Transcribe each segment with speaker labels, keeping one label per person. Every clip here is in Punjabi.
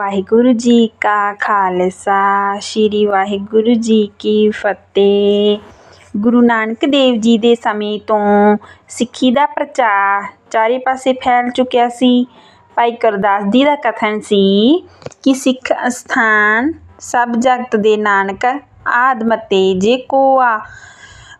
Speaker 1: ਵਾਹਿਗੁਰੂ ਜੀ ਕਾ ਖਾਲਸਾ, ਸ੍ਰੀ ਵਾਹਿਗੁਰੂ ਜੀ ਕੀ ਫਤਿਹ। ਗੁਰੂ ਨਾਨਕ ਦੇਵ ਜੀ ਦੇ ਸਮੇਂ ਤੋਂ ਸਿੱਖੀ ਦਾ ਪ੍ਰਚਾਰ ਚਾਰੇ ਪਾਸੇ ਫੈਲ ਚੁੱਕਿਆ ਸੀ। ਭਾਈ ਗੁਰਦਾਸ ਜੀ ਦਾ ਕਥਨ ਸੀ ਕਿ ਸਿੱਖ ਅਸਥਾਨ ਸਭ ਜਗਤ ਦੇ ਨਾਨਕ ਆਦਮਤੇ ਜੇ ਕੋਆ।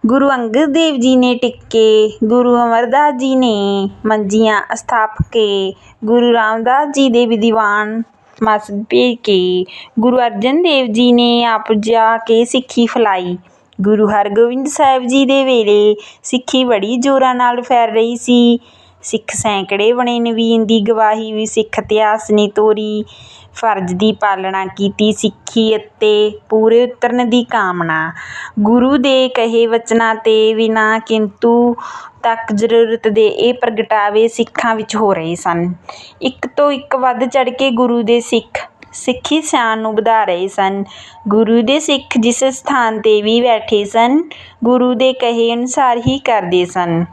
Speaker 1: ਗੁਰੂ ਅੰਗਦ ਦੇਵ ਜੀ ਨੇ ਟਿੱਕੇ, ਗੁਰੂ ਅਮਰਦਾਸ ਜੀ ਨੇ ਮੰਜੀਆਂ ਅਸਥਾਪ ਕੇ, ਗੁਰੂ ਰਾਮਦਾਸ ਜੀ ਦੇ ਵਿਦਵਾਨ ਮਸਜਿਦ ਭੇਜ ਕੇ ਗੁਰੂ ਅਰਜਨ ਦੇਵ ਜੀ ਨੇ ਆਪ ਜਾ ਕੇ ਸਿੱਖੀ ਫੈਲਾਈ। ਗੁਰੂ ਹਰਗੋਬਿੰਦ ਸਾਹਿਬ ਜੀ ਦੇ ਵੇਲੇ ਸਿੱਖੀ ਬੜੀ ਜ਼ੋਰਾਂ ਨਾਲ ਫੈਲ ਰਹੀ ਸੀ। ਸਿੱਖ ਸੈਂਕੜੇ ਬਣੇ, ਨਵੀਨ ਦੀ ਗਵਾਹੀ ਵੀ ਸਿੱਖ ਇਤਿਹਾਸ ਨੇ ਤੋਰੀ। ਫਰਜ਼ ਦੀ ਪਾਲਣਾ ਕੀਤੀ ਸਿੱਖੀ ਅਤੇ ਪੂਰੇ ਉਤਰਨ ਦੀ ਕਾਮਨਾ। ਗੁਰੂ ਦੇ ਕਹੇ ਵਚਨਾਂ ਤੇ ਬਿਨਾਂ ਕਿੰਤੂ ਤੱਕ ਜ਼ਰੂਰਤ ਦੇ ਇਹ ਪ੍ਰਗਟਾਵੇ ਸਿੱਖਾਂ ਵਿੱਚ ਹੋ ਰਹੇ ਸਨ। ਇੱਕ ਤੋਂ ਇੱਕ ਵੱਧ ਚੜ੍ਹ ਕੇ ਗੁਰੂ ਦੇ ਸਿੱਖ, ਸਿੱਖੀ ਸਿਆਣ ਨੂੰ ਵਧਾ ਰਹੇ ਸਨ। ਗੁਰੂ ਦੇ ਸਿੱਖ ਜਿਸ ਸਥਾਨ ਤੇ ਵੀ ਬੈਠੇ ਸਨ, ਗੁਰੂ ਦੇ ਕਹੇ ਅਨੁਸਾਰ ਹੀ ਕਰਦੇ ਸਨ।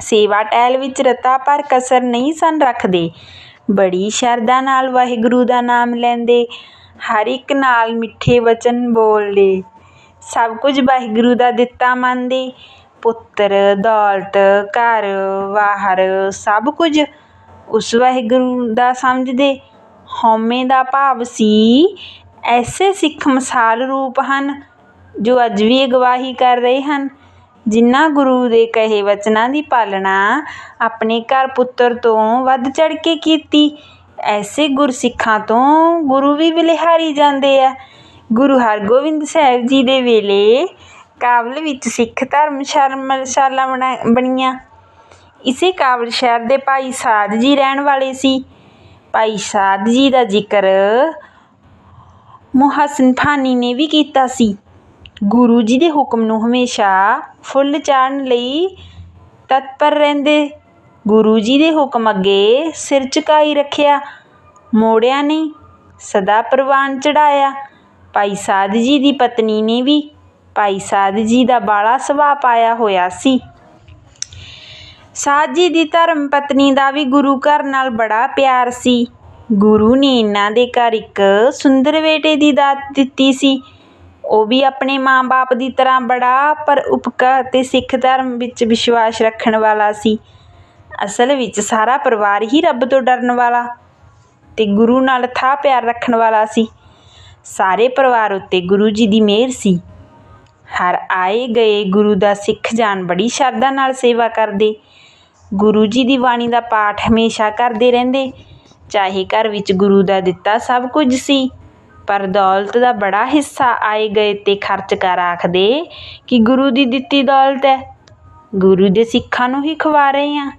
Speaker 1: ਸੇਵਾ ਟਹਿਲ ਵਿੱਚ ਰਤਾ ਪਰ ਕਸਰ ਨਹੀਂ ਸਨ ਰੱਖਦੇ। ਬੜੀ ਸ਼ਰਧਾ ਨਾਲ ਵਾਹਿਗੁਰੂ ਦਾ ਨਾਮ ਲੈਂਦੇ, ਹਰ ਇੱਕ ਨਾਲ ਮਿੱਠੇ ਵਚਨ ਬੋਲਦੇ। ਸਭ ਕੁਝ ਵਾਹਿਗੁਰੂ ਦਾ ਦਿੱਤਾ ਮੰਨਦੇ। ਪੁੱਤਰ, ਦੌਲਤ, ਘਰ ਬਾਹਰ ਸਭ ਕੁਝ ਉਸ ਵਾਹਿਗੁਰੂ ਦਾ ਸਮਝਦੇ। ਹਉਮੈ ਦਾ ਭਾਵ ਸੀ, ਐਸੇ ਸਿੱਖ ਮਿਸਾਲ ਰੂਪ ਹਨ ਜੋ ਅੱਜ ਵੀ ਅਗਵਾਹੀ ਕਰ ਰਹੇ ਹਨ, ਜਿਨ੍ਹਾਂ ਗੁਰੂ ਦੇ ਕਹੇ ਵਚਨਾਂ ਦੀ ਪਾਲਣਾ ਆਪਣੇ ਘਰ ਪੁੱਤਰ ਤੋਂ ਵੱਧ ਚੜ ਕੇ ਕੀਤੀ। ਐਸੇ ਗੁਰਸਿੱਖਾਂ ਤੋਂ ਗੁਰੂ ਵੀ ਬਲਿਹਾਰੀ ਜਾਂਦੇ ਆ। ਗੁਰੂ ਹਰਗੋਬਿੰਦ ਸਾਹਿਬ ਜੀ ਦੇ ਵੇਲੇ ਕਾਬਲ ਵਿੱਚ ਸਿੱਖ ਧਰਮਸ਼ਾਲਾ ਬਣੀਆਂ। ਇਸੇ ਕਾਬਲ ਸ਼ਹਿਰ ਦੇ ਭਾਈ ਸਾਧ ਜੀ ਰਹਿਣ ਵਾਲੇ ਸੀ। ਭਾਈ ਸਾਧ ਜੀ ਦਾ ਜ਼ਿਕਰ ਮੁਹੱਸਨ ਫਾਨੀ ਨੇ ਵੀ ਕੀਤਾ ਸੀ। ਗੁਰੂ ਜੀ ਦੇ ਹੁਕਮ ਨੂੰ ਹਮੇਸ਼ਾ ਫੁੱਲ ਚਾੜਨ ਲਈ ਤਤਪਰ ਰਹਿੰਦੇ। ਗੁਰੂ ਜੀ ਦੇ ਹੁਕਮ ਅੱਗੇ ਸਿਰ ਝੁਕਾਈ ਰੱਖਿਆ। ਮੋੜਿਆ ਨਹੀਂ ਸਦਾ ਪ੍ਰਵਾਨ ਚੜਾਇਆ ਭਾਈ ਸਾਧ ਜੀ ਦੀ ਪਤਨੀ ਨੇ ਵੀ ਭਾਈ ਸਾਧ ਜੀ ਦਾ ਬਾਲਾ ਸੁਭਾਅ ਪਾਇਆ ਹੋਇਆ ਸੀ। ਸਾਧ ਜੀ ਦੀ ਧਰਮ ਪਤਨੀ ਦਾ ਵੀ ਗੁਰੂ ਘਰ ਨਾਲ ਬੜਾ ਪਿਆਰ ਸੀ। ਗੁਰੂ ਨੇ ਇਹਨਾਂ ਦੇ ਘਰ ਇੱਕ ਸੁੰਦਰ ਬੇਟੇ ਦੀ ਦਾਤ ਦਿੱਤੀ ਸੀ। ਉਹ ਵੀ ਆਪਣੇ ਮਾਂ-ਬਾਪ ਦੀ ਤਰ੍ਹਾਂ ਬੜਾ ਪਰ ਉਪਕਾ ਅਤੇ ਸਿੱਖ ਧਰਮ ਵਿੱਚ ਵਿਸ਼ਵਾਸ ਰੱਖਣ ਵਾਲਾ ਸੀ। ਅਸਲ ਵਿੱਚ ਸਾਰਾ ਪਰਿਵਾਰ ਹੀ ਰੱਬ ਤੋਂ ਡਰਨ ਵਾਲਾ ਤੇ ਗੁਰੂ ਨਾਲ ਥਾਂ ਪਿਆਰ ਰੱਖਣ ਵਾਲਾ ਸੀ। ਸਾਰੇ ਪਰਿਵਾਰ ਉੱਤੇ ਗੁਰੂ ਜੀ ਦੀ ਮਿਹਰ ਸੀ। ਹਰ ਆਏ ਗਏ ਗੁਰੂ ਦਾ ਸਿੱਖ ਜਾਨ ਬੜੀ ਸ਼ਰਧਾ ਨਾਲ ਸੇਵਾ ਕਰਦੇ। ਗੁਰੂ ਜੀ ਦੀ ਬਾਣੀ ਦਾ ਪਾਠ ਹਮੇਸ਼ਾ ਕਰਦੇ ਰਹਿੰਦੇ। ਚਾਹੇ ਘਰ ਵਿੱਚ ਗੁਰੂ ਦਾ ਦਿੱਤਾ ਸਭ ਕੁਝ ਸੀ, ਪਰ ਦੌਲਤ ਦਾ ਬੜਾ ਹਿੱਸਾ ਆਏ ਗਏ ਤੇ ਖਰਚ ਕਰ ਆਖਦੇ ਕਿ ਗੁਰੂ ਦੀ ਦਿੱਤੀ ਦੌਲਤ ਹੈ। ਗੁਰੂ ਦੇ ਸਿੱਖਾਂ ਨੂੰ ਹੀ ਖਵਾ ਰਹੇ ਆ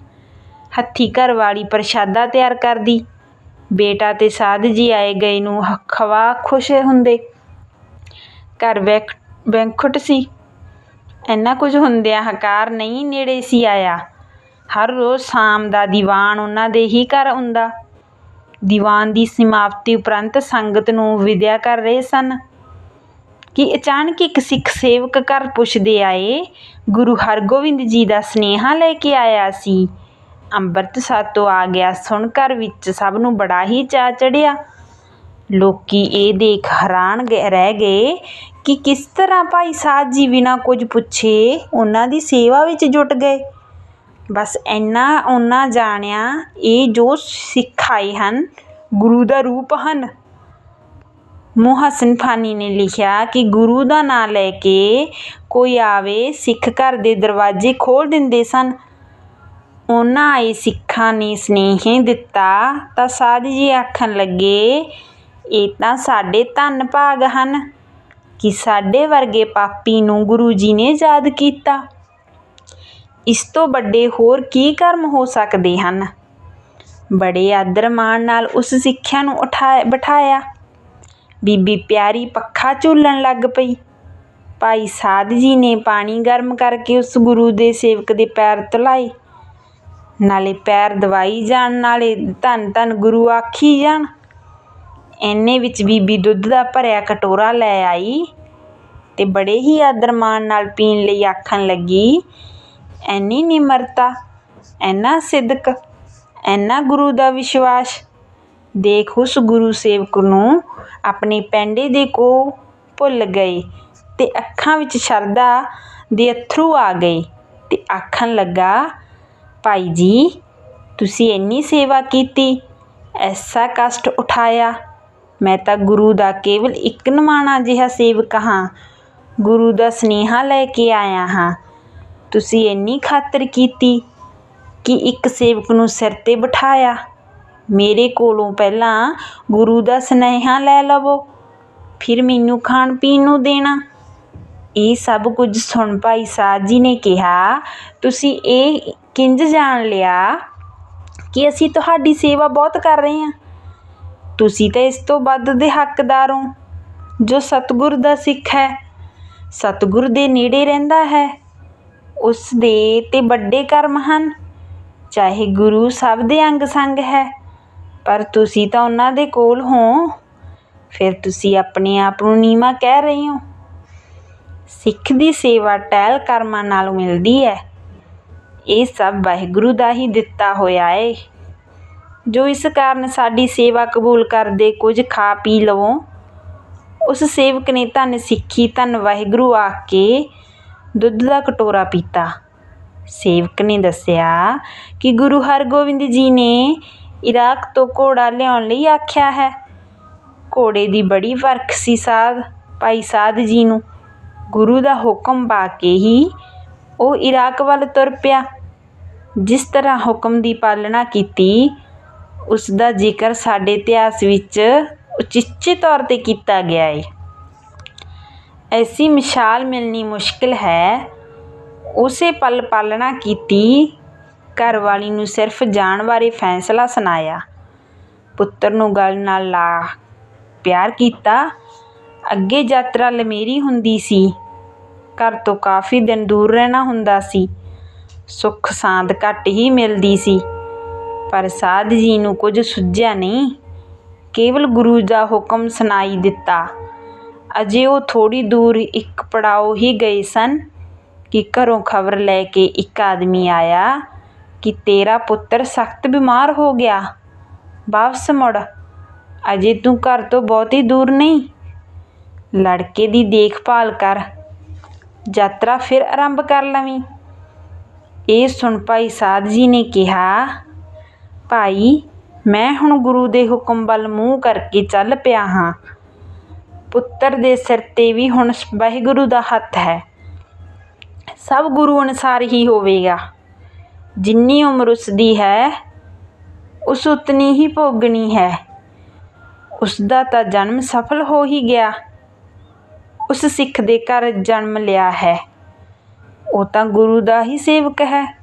Speaker 1: ਹੱਥੀ ਘਰ ਵਾਲੀ ਪ੍ਰਸ਼ਾਦਾ ਤਿਆਰ ਕਰਦੀ। ਬੇਟਾ ਤੇ ਸਾਧ ਜੀ ਆਏ ਗਏ ਨੂੰ ਖਵਾ ਖੁਸ਼ ਹੁੰਦੇ। ਘਰ ਬੈਂਕਟ ਸੀ। ਇੰਨਾ ਕੁਝ ਹੁੰਦਿਆਂ ਹਕਾਰ ਨਹੀਂ ਨੇੜੇ ਸੀ ਆਇਆ। ਹਰ ਰੋਜ਼ ਸ਼ਾਮ ਦਾ ਦੀਵਾਨ ਉਹਨਾਂ ਦੇ ਹੀ ਘਰ ਹੁੰਦਾ। ਦੀਵਾਨ ਦੀ ਸਮਾਪਤੀ ਉਪਰੰਤ ਸੰਗਤ ਨੂੰ ਵਿਦਿਆ ਕਰ ਰਹੇ ਸਨ। ਕਿ ਅਚਾਨਕ ਇੱਕ ਸਿੱਖ ਸੇਵਕ ਘਰ ਪੁੱਛਦੇ ਆਏ, ਗੁਰੂ ਹਰਗੋਬਿੰਦ ਜੀ ਦਾ ਸਨੇਹਾ ਲੈ ਕੇ ਆਇਆ ਸੀ। ਅੰਮ੍ਰਿਤਸਰ ਤੋਂ ਆ ਗਿਆ ਸੁਣ ਘਰ ਵਿੱਚ ਸਭ ਨੂੰ ਬੜਾ ਹੀ ਚਾਅ ਚੜਿਆ। ਲੋਕੀ ਇਹ ਦੇਖ ਹੈਰਾਨ ਰਹਿ ਗਏ ਕਿ ਕਿਸ ਤਰ੍ਹਾਂ ਭਾਈ ਸਾਧ ਜੀ ਬਿਨਾਂ ਕੁਝ ਪੁੱਛੇ ਉਹਨਾਂ ਦੀ ਸੇਵਾ ਵਿੱਚ ਜੁਟ ਗਏ। ਬਸ ਇੰਨਾ ਉਹਨਾਂ ਜਾਣਿਆ, ਇਹ ਜੋ ਸਿੱਖ ਆਏ ਹਨ, ਗੁਰੂ ਦਾ ਰੂਪ ਹਨ। ਮੁਹੱਸਨ ਫਾਨੀ ਨੇ ਲਿਖਿਆ ਕਿ ਗੁਰੂ ਦਾ ਨਾਂ ਲੈ ਕੇ ਕੋਈ ਆਵੇ, ਸਿੱਖ ਘਰ ਦੇ ਦਰਵਾਜ਼ੇ ਖੋਲ ਦਿੰਦੇ ਸਨ। ਉਹਨਾਂ ਆਏ ਸਿੱਖਾਂ ਨੇ ਸਨੇਹ ਦਿੱਤਾ, ਤਾਂ ਸਾਧ ਜੀ ਆਖਣ ਲੱਗੇ, ਇਹ ਤਾਂ ਸਾਡੇ ਧੰਨ ਭਾਗ ਹਨ। ਕਿ ਸਾਡੇ ਵਰਗੇ ਪਾਪੀ ਨੂੰ ਗੁਰੂ ਜੀ ਨੇ ਯਾਦ ਕੀਤਾ। ਇਸ ਤੋਂ ਵੱਡੇ ਹੋਰ ਕੀ ਕਰਮ ਹੋ ਸਕਦੇ ਹਨ? ਬੜੇ ਆਦਰ ਮਾਣ ਨਾਲ ਉਸ ਸਿੱਖਿਆ ਨੂੰ ਉਠਾਇਆ ਬਿਠਾਇਆ। ਬੀਬੀ ਪਿਆਰੀ ਪੱਖਾ ਝੂਲਣ ਲੱਗ ਪਈ। ਭਾਈ ਸਾਧ ਜੀ ਨੇ ਪਾਣੀ ਗਰਮ ਕਰਕੇ ਉਸ ਗੁਰੂ ਦੇ ਸੇਵਕ ਦੇ ਪੈਰ ਧੁਲਾਏ ਨਾਲੇ ਪੈਰ ਦਵਾਈ ਜਾਣ ਨਾਲੇ ਧੰਨ ਧੰਨ ਗੁਰੂ ਆਖੀ ਜਾਣ। ਇੰਨੇ ਵਿੱਚ ਬੀਬੀ ਦੁੱਧ ਦਾ ਭਰਿਆ ਕਟੋਰਾ ਲੈ ਆਈ ਤੇ ਬੜੇ ਹੀ ਆਦਰ ਮਾਣ ਨਾਲ ਪੀਣ ਲਈ ਆਖਣ ਲੱਗੀ, ਐਨੀ ਨਿਮਰਤਾ, ਐਨਾ ਸਿਦਕ, ਐਨਾ ਗੁਰੂ ਦਾ ਵਿਸ਼ਵਾਸ, ਦੇਖ ਉਸ ਗੁਰੂ ਸੇਵਕ ਨੂੰ ਆਪਣੇ ਪੈਂਡੇ ਦੇ ਕੋ ਭੁੱਲ ਗਏ ਤੇ ਅੱਖਾਂ ਵਿੱਚ ਸ਼ਰਧਾ ਦੇ ਅਥਰੂ ਆ ਗਏ ਤੇ ਆਖਣ ਲੱਗਾ, ਭਾਈ ਜੀ, ਤੁਸੀਂ ਇੰਨੀ ਸੇਵਾ ਕੀਤੀ, ਐਸਾ ਕਸ਼ਟ ਉਠਾਇਆ ਮੈਂ ਤਾਂ ਗੁਰੂ ਦਾ ਕੇਵਲ ਇੱਕ ਨਿਮਾਣਾ ਜਿਹਾ ਸੇਵਕ ਹਾਂ। ਗੁਰੂ ਦਾ ਸੁਨੇਹਾ ਲੈ ਕੇ ਆਇਆ ਹਾਂ। ਤੁਸੀਂ ਇੰਨੀ ਖਾਤਰ ਕੀਤੀ ਕਿ ਇੱਕ ਸੇਵਕ ਨੂੰ ਸਿਰ ਤੇ ਬਿਠਾਇਆ। ਮੇਰੇ ਕੋਲੋਂ ਪਹਿਲਾਂ ਗੁਰੂ ਦਾ ਸੁਨੇਹਾ ਲੈ ਲਵੋ, ਫਿਰ ਮੈਨੂੰ ਖਾਣ ਪੀਣ ਨੂੰ ਦੇਣਾ। ਇਹ ਸਭ ਕੁਝ ਸੁਣ ਭਾਈ ਸਾਹਿਬ ਜੀ ਨੇ ਕਿਹਾ, ਤੁਸੀਂ ਇਹ ਕਿੰਜ ਜਾਣ ਲਿਆ ਕਿ ਅਸੀਂ ਤੁਹਾਡੀ ਸੇਵਾ ਬਹੁਤ ਕਰ ਰਹੇ ਹਾਂ? ਤੁਸੀਂ ਤਾਂ ਇਸ ਤੋਂ ਵੱਧ ਦੇ ਹੱਕਦਾਰ ਹੋ, ਜੋ ਸਤਿਗੁਰ ਦਾ ਸਿੱਖ ਹੈ। ਸਤਿਗੁਰ ਦੇ ਨੇੜੇ ਰਹਿੰਦਾ ਹੈ। ਉਸ ਦੇ ਤਾਂ ਵੱਡੇ ਕਰਮ ਹਨ। ਚਾਹੇ ਗੁਰੂ ਸਭ ਦੇ ਅੰਗ ਸੰਗ ਹੈ, ਪਰ ਤੁਸੀਂ ਤਾਂ ਉਹਨਾਂ ਦੇ ਕੋਲ ਹੋ। ਫਿਰ ਤੁਸੀਂ ਆਪਣੇ ਆਪ ਨੂੰ ਨੀਵਾਂ ਕਹਿ ਰਹੇ ਹੋ। ਸਿੱਖ ਦੀ ਸੇਵਾ ਟਹਿਲ ਕਰਮਾਂ ਨਾਲ ਮਿਲਦੀ ਹੈ। ਇਹ ਸਭ ਵਾਹਿਗੁਰੂ ਦਾ ਹੀ ਦਿੱਤਾ ਹੋਇਆ ਏ। ਜੋ ਇਸ ਕਾਰਨ ਸਾਡੀ ਸੇਵਾ ਕਬੂਲ ਕਰਦੇ ਕੁਝ ਖਾ ਪੀ ਲਵੋ। ਉਸ ਸੇਵਕ ਨੇ ਧੰਨ ਸਿੱਖੀ, ਧੰਨ ਵਾਹਿਗੁਰੂ ਆ ਕੇ ਦੁੱਧ ਦਾ ਕਟੋਰਾ ਪੀਤਾ। ਸੇਵਕ ਨੇ ਦੱਸਿਆ ਕਿ ਗੁਰੂ ਹਰਗੋਬਿੰਦ ਜੀ ਨੇ ਇਰਾਕ ਤੋਂ ਘੋੜਾ ਲਿਆਉਣ ਲਈ ਆਖਿਆ ਹੈ। ਘੋੜੇ ਦੀ ਬੜੀ ਵਰਖ ਸੀ ਸਾਧ, ਭਾਈ ਸਾਧ ਜੀ ਨੂੰ। ਗੁਰੂ ਦਾ ਹੁਕਮ ਪਾ ਕੇ ਹੀ ਉਹ ਇਰਾਕ ਵੱਲ ਤੁਰ ਪਿਆ। ਜਿਸ ਤਰ੍ਹਾਂ ਹੁਕਮ ਦੀ ਪਾਲਣਾ ਕੀਤੀ ਉਸ ਦਾ ਜ਼ਿਕਰ ਸਾਡੇ ਇਤਿਹਾਸ ਵਿੱਚ ਉਚਿੱਚੇ ਤੌਰ ਤੇ ਕੀਤਾ ਗਿਆ ਹੈ ਐਸੀ ਮਿਸਾਲ ਮਿਲਣੀ ਮੁਸ਼ਕਿਲ ਹੈ। ਉਸੇ ਪਲ ਪਾਲਣਾ ਕੀਤੀ ਘਰਵਾਲੀ ਨੂੰ ਸਿਰਫ ਜਾਣ ਬਾਰੇ ਫੈਸਲਾ ਸੁਣਾਇਆ। ਪੁੱਤਰ ਨੂੰ ਗਲ ਨਾਲ ਲਾ ਪਿਆਰ ਕੀਤਾ। ਅੱਗੇ ਯਾਤਰਾ ਲਮੇਰੀ ਹੁੰਦੀ ਸੀ। ਘਰ ਤੋਂ ਕਾਫੀ ਦਿਨ ਦੂਰ ਰਹਿਣਾ ਹੁੰਦਾ ਸੀ। ਸੁੱਖ ਸਾਂਦ ਘੱਟ ਹੀ ਮਿਲਦੀ ਸੀ। ਪਰ ਸਾਧ ਜੀ ਨੂੰ ਕੁਝ ਸੁੱਝਿਆ ਨਹੀਂ। ਕੇਵਲ ਗੁਰੂ ਦਾ ਹੁਕਮ ਸੁਣਾਈ ਦਿੱਤਾ। ਅਜੇ ਉਹ ਥੋੜੀ ਦੂਰ ਇੱਕ ਪੜਾਓ ਹੀ ਗਏ ਸਨ ਕਿ ਘਰੋਂ ਖਬਰ ਲੈ ਕੇ ਇੱਕ ਆਦਮੀ ਆਇਆ ਕਿ ਤੇਰਾ ਪੁੱਤਰ ਸਖਤ ਬਿਮਾਰ ਹੋ ਗਿਆ। ਵਾਪਸ ਮੁੜ, ਅਜੇ ਤੂੰ ਘਰ ਤੋਂ ਬਹੁਤੀ ਦੂਰ ਨਹੀਂ। ਲੜਕੇ ਦੀ ਦੇਖਭਾਲ ਕਰ। ਯਾਤਰਾ ਫਿਰ ਆਰੰਭ ਕਰ ਲਵੀਂ। ਇਹ ਸੁਣ ਭਾਈ ਸਾਧ ਜੀ ਨੇ ਕਿਹਾ ਭਾਈ, ਮੈਂ ਹੁਣ ਗੁਰੂ ਦੇ ਹੁਕਮ ਵੱਲ ਮੂੰਹ ਕਰਕੇ ਚੱਲ ਪਿਆ ਹਾਂ। ਪੁੱਤਰ ਦੇ ਸਿਰ ਤੇ ਵੀ ਹੁਣ ਵਾਹਿਗੁਰੂ ਦਾ ਹੱਥ ਹੈ। ਸਭ ਗੁਰੂ ਅਨੁਸਾਰ ਹੀ ਹੋਵੇਗਾ। ਜਿੰਨੀ ਉਮਰ ਉਸਦੀ ਹੈ, ਉਸ ਉਤਨੀ ਹੀ ਭੋਗਣੀ ਹੈ। ਉਸ ਦਾ ਤਾਂ ਜਨਮ ਸਫਲ ਹੋ ਹੀ ਗਿਆ। ਉਸ ਸਿੱਖ ਦੇ ਘਰ ਜਨਮ ਲਿਆ ਹੈ। ਉਹ ਤਾਂ ਗੁਰੂ ਦਾ ਹੀ ਸੇਵਕ ਹੈ।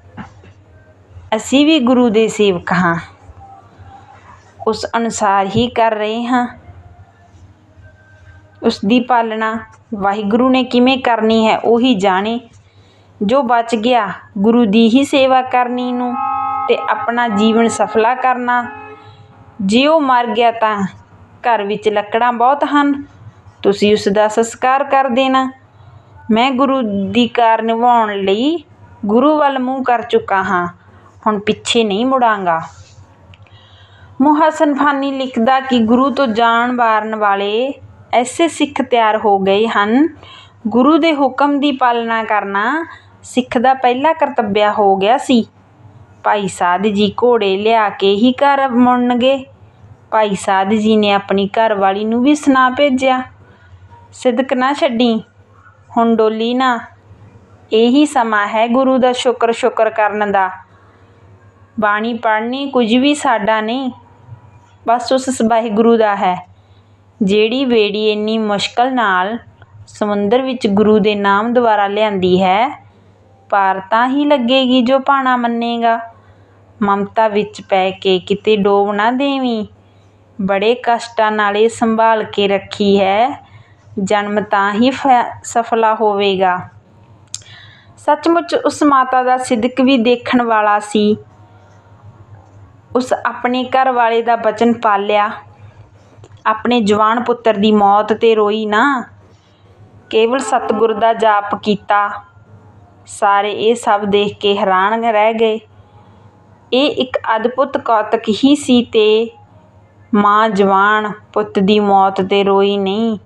Speaker 1: ਅਸੀਂ ਵੀ ਗੁਰੂ ਦੇ ਸੇਵਕ ਹਾਂ। ਉਸ ਅਨੁਸਾਰ ਹੀ ਕਰ ਰਹੇ ਹਾਂ। ਉਸ ਦੀ ਪਾਲਣਾ ਵਾਹਿਗੁਰੂ ਨੇ ਕਿਵੇਂ ਕਰਨੀ ਹੈ, ਉਹੀ ਜਾਣੇ। ਜੋ ਬਚ ਗਿਆ, ਗੁਰੂ ਦੀ ਹੀ ਸੇਵਾ ਕਰਨੀ ਨੂੰ ਤੇ ਆਪਣਾ ਜੀਵਨ ਸਫਲਾ ਕਰਨਾ। ਜੇ ਉਹ ਮਰ ਗਿਆ ਤਾਂ ਘਰ ਵਿੱਚ ਲੱਕੜਾਂ ਬਹੁਤ ਹਨ। ਤੁਸੀਂ ਉਸ ਦਾ ਸੰਸਕਾਰ ਕਰ ਦੇਣਾ। ਮੈਂ ਗੁਰੂ ਦੀ ਕਾਰ ਨਿਭਾਉਣ ਲਈ ਗੁਰੂ ਵੱਲ ਮੂੰਹ ਕਰ ਚੁੱਕਾ ਹਾਂ। ਹੁਣ ਪਿੱਛੇ ਨਹੀਂ ਮੁੜਾਂਗਾ। ਮੁਹਸਨ ਫਾਨੀ ਲਿਖਦਾ ਕਿ ਗੁਰੂ ਤੋਂ ਜਾਣ ਵਾਰਨ ਵਾਲੇ ਐਸੇ ਸਿੱਖ ਤਿਆਰ ਹੋ ਗਏ ਹਨ। ਗੁਰੂ ਦੇ ਹੁਕਮ ਦੀ ਪਾਲਣਾ ਕਰਨਾ ਸਿੱਖ ਦਾ ਪਹਿਲਾ ਕਰਤੱਵਿਆ ਹੋ ਗਿਆ ਸੀ। ਭਾਈ ਸਾਧ ਜੀ ਘੋੜੇ ਲਿਆ ਕੇ ਹੀ ਘਰ ਮੁੜਨਗੇ। ਭਾਈ ਸਾਧ ਜੀ ਨੇ ਆਪਣੀ ਘਰਵਾਲੀ ਨੂੰ ਵੀ ਸੁਣਾ ਭੇਜਿਆ। ਸਿਦਕ ਨਾ ਛੱਡੀ, ਹੁਣ ਡੋਲੀ ਨਾ। ਇਹੀ ਸਮਾਂ ਹੈ ਗੁਰੂ ਦਾ ਸ਼ੁਕਰ ਸ਼ੁਕਰ ਕਰਨ ਦਾ। ਬਾਣੀ ਪੜ੍ਹਨੀ ਕੁਝ ਵੀ ਸਾਡਾ ਨਹੀਂ, ਬਸ ਉਸ ਵਾਹਿਗੁਰੂ ਦਾ ਹੈ। ਜਿਹੜੀ ਬੇੜੀ ਇੰਨੀ ਮੁਸ਼ਕਲ ਨਾਲ ਸਮੁੰਦਰ ਵਿੱਚ ਗੁਰੂ ਦੇ ਨਾਮ ਦੁਆਰਾ ਲਿਆਂਦੀ ਹੈ, ਪਾਰ ਤਾਂ ਹੀ ਲੱਗੇਗੀ ਜੋ ਭਾਣਾ ਮੰਨੇਗਾ। ਮਮਤਾ ਵਿੱਚ ਪੈ ਕੇ ਕਿਤੇ ਡੋਬ ਨਾ ਦੇਵੀਂ। ਬੜੇ ਕਸ਼ਟਾਂ ਨਾਲ ਇਹ ਸੰਭਾਲ ਕੇ ਰੱਖੀ ਹੈ, ਜਨਮ ਤਾਂ ਹੀ ਸਫਲਾ ਹੋਵੇਗਾ। ਸੱਚਮੁੱਚ ਉਸ ਮਾਤਾ ਦਾ ਸਿਦਕ ਵੀ ਦੇਖਣ ਵਾਲਾ ਸੀ। ਉਸ ਆਪਣੇ ਘਰ ਵਾਲੇ ਦਾ ਵਚਨ ਪਾਲਿਆ। ਆਪਣੇ ਜਵਾਨ ਪੁੱਤਰ ਦੀ ਮੌਤ ਤੇ ਰੋਈ ਨਾ। ਕੇਵਲ ਸਤਿਗੁਰ ਦਾ ਜਾਪ ਕੀਤਾ। ਸਾਰੇ ਇਹ ਸਭ ਦੇਖ ਕੇ ਹੈਰਾਨ ਰਹਿ ਗਏ। ਇਹ ਇੱਕ ਅਦਭੁਤ ਕੌਤਕ ਹੀ ਸੀ ਤੇ ਮਾਂ ਜਵਾਨ ਪੁੱਤ ਦੀ ਮੌਤ 'ਤੇ ਰੋਈ ਨਹੀਂ।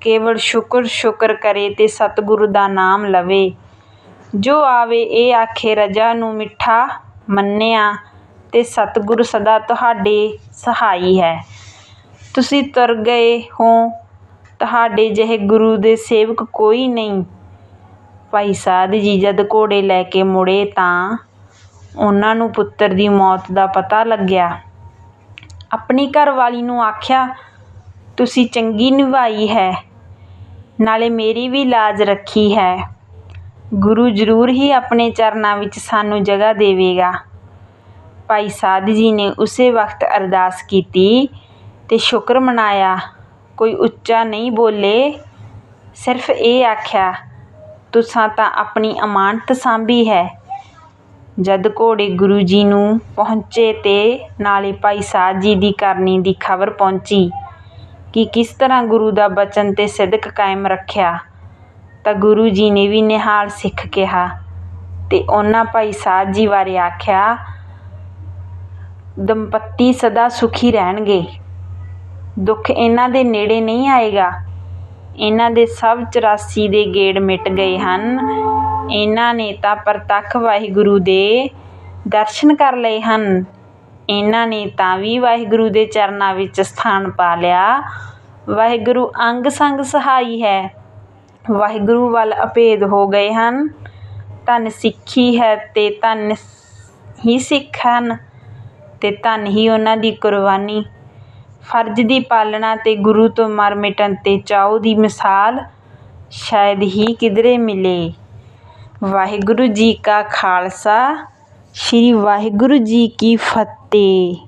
Speaker 1: ਕੇਵਲ ਸ਼ੁਕਰ ਸ਼ੁਕਰ ਕਰੇ ਤੇ ਸਤਿਗੁਰੂ ਦਾ ਨਾਮ ਲਵੇ। ਜੋ ਆਵੇ ਇਹ ਆਖੇ ਰਜਾ ਨੂੰ ਮਿੱਠਾ ਮੰਨਿਆ। ਅਤੇ ਸਤਿਗੁਰੂ ਸਦਾ ਤੁਹਾਡੇ ਸਹਾਈ ਹੈ। ਤੁਸੀਂ ਤੁਰ ਗਏ ਹੋ, ਤੁਹਾਡੇ ਜਿਹੇ ਗੁਰੂ ਦੇ ਸੇਵਕ ਕੋਈ ਨਹੀਂ। ਭਾਈ ਸਾਧ ਜੀ ਜਦ ਘੋੜੇ ਲੈ ਕੇ ਮੁੜੇ ਤਾਂ ਉਹਨਾਂ ਨੂੰ ਪੁੱਤਰ ਦੀ ਮੌਤ ਦਾ ਪਤਾ ਲੱਗਿਆ। ਆਪਣੀ ਘਰਵਾਲੀ ਨੂੰ ਆਖਿਆ, ਤੁਸੀਂ ਚੰਗੀ ਨਿਭਾਈ ਹੈ, ਨਾਲੇ ਮੇਰੀ ਵੀ ਲਾਜ ਰੱਖੀ ਹੈ। ਗੁਰੂ ਜ਼ਰੂਰ ਹੀ ਆਪਣੇ ਚਰਨਾਂ ਵਿੱਚ ਸਾਨੂੰ ਜਗ੍ਹਾ ਦੇਵੇਗਾ। ਭਾਈ ਸਾਧ ਜੀ ਨੇ ਉਸੇ ਵਕਤ ਅਰਦਾਸ ਕੀਤੀ ਤੇ ਸ਼ੁਕਰ ਮਨਾਇਆ। ਕੋਈ ਉੱਚਾ ਨਹੀਂ ਬੋਲੇ, ਸਿਰਫ ਇਹ ਆਖਿਆ, ਤੁਸਾਂ ਤਾਂ ਆਪਣੀ ਅਮਾਨਤ ਸਾਂਭੀ ਹੈ। ਜਦ ਘੋੜੇ ਗੁਰੂ ਜੀ ਨੂੰ ਪਹੁੰਚੇ ਤੇ ਨਾਲੇ ਭਾਈ ਸਾਧ ਜੀ ਦੀ ਕਰਨੀ ਦੀ ਖਬਰ ਪਹੁੰਚੀ ਕਿ ਕਿਸ ਤਰ੍ਹਾਂ ਗੁਰੂ ਦਾ ਬਚਨ ਤੇ ਸਿਦਕ ਕਾਇਮ ਰੱਖਿਆ, ਤਾਂ ਗੁਰੂ ਜੀ ਨੇ ਵੀ ਨਿਹਾਲ ਸਿੱਖ ਕਿਹਾ ਤੇ ਉਹਨਾਂ ਭਾਈ ਸਾਹਿਬ ਜੀ ਬਾਰੇ ਆਖਿਆ ਦੰਪਤੀ ਸਦਾ ਸੁਖੀ ਰਹਿਣਗੇ। ਦੁੱਖ ਇਹਨਾਂ ਦੇ ਨੇੜੇ ਨਹੀਂ ਆਏਗਾ। ਇਹਨਾਂ ਦੇ ਸਭ 84 ਦੇ ਗੇੜ ਮਿਟ ਗਏ ਹਨ। ਇਹਨਾਂ ਨੇ ਤਾਂ ਪ੍ਰਤੱਖ ਵਾਹਿਗੁਰੂ ਦੇ ਦਰਸ਼ਨ ਕਰ ਲਏ ਹਨ। ਇਹਨਾਂ ਨੇ ਤਾਂ ਵੀ ਵਾਹਿਗੁਰੂ ਦੇ ਚਰਨਾਂ ਵਿੱਚ ਸਥਾਨ ਪਾ ਲਿਆ। ਵਾਹਿਗੁਰੂ ਅੰਗ ਸੰਗ ਸਹਾਈ ਹੈ। ਵਾਹਿਗੁਰੂ ਵੱਲ ਅਭੇਦ ਹੋ ਗਏ ਹਨ। ਧੰਨ ਸਿੱਖੀ ਹੈ ਤੇ ਧੰਨ ਹੀ ਸਿੱਖ ਹਨ। ਅਤੇ ਧੰਨ ਹੀ ਉਹਨਾਂ ਦੀ ਕੁਰਬਾਨੀ। ਫਰਜ਼ ਦੀ ਪਾਲਣਾ ਅਤੇ ਗੁਰੂ ਤੋਂ ਮਰ ਮਿਟਣ ਤੇ ਚਾਉ ਦੀ ਮਿਸਾਲ ਸ਼ਾਇਦ ਹੀ ਕਿਧਰੇ ਮਿਲੇ। ਵਾਹਿਗੁਰੂ ਜੀ ਕਾ ਖਾਲਸਾ, ਸ੍ਰੀ ਵਾਹਿਗੁਰੂ ਜੀ ਕੀ ਫਤਿਹ।